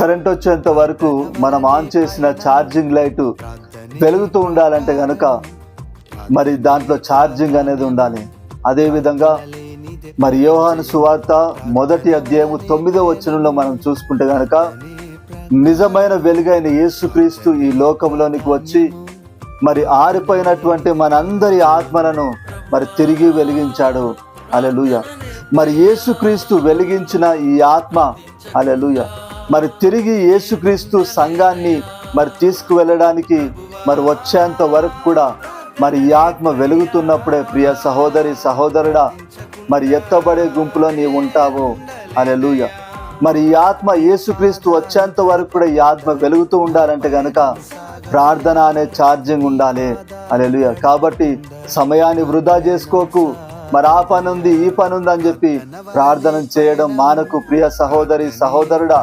Current వచ్చేంత వరకు మనం ఆన్ చేసిన ఛార్జింగ్ లైట్ వెలుగుతూ ఉండాలంటే కనుక మరి దాంట్లో ఛార్జింగ్ అనేది ఉండాలి. అదేవిధంగా మరి యోహాను సువార్త మొదటి అధ్యాయము తొమ్మిదో వచనంలో మనం చూసుకుంటే కనుక నిజమైన వెలుగైన యేసుక్రీస్తు ఈ లోకంలోనికి వచ్చి మరి ఆరిపోయినటువంటి మనందరి ఆత్మలను మరి తిరిగి వెలిగించాడు. అలెలుయ మరి యేసుక్రీస్తు వెలిగించిన ఈ ఆత్మ అలెలుయ మరి తిరిగి యేసుక్రీస్తు సంఘాన్ని మరి తీసుకువెళ్ళడానికి మరి వచ్చేంత వరకు కూడా మరి ఈ ఆత్మ వెలుగుతున్నప్పుడే ప్రియ సహోదరి సహోదరుడా మరి ఎత్తబడే గుంపులో నీవు ఉంటావు. అలెలుయ మరి ఈ ఆత్మ యేసుక్రీస్తు వచ్చేంత వరకు కూడా ఈ ఆత్మ వెలుగుతూ ఉండాలంటే కనుక ప్రార్థన అనే ఛార్జింగ్ ఉండాలి. అలెలుయ కాబట్టి సమయాన్ని వృధా చేసుకోకు. మరి ఆ పని ఉంది ఈ పని ఉంది అని చెప్పి ప్రార్థన చేయడం మానకు ప్రియ సహోదరి సహోదరుడా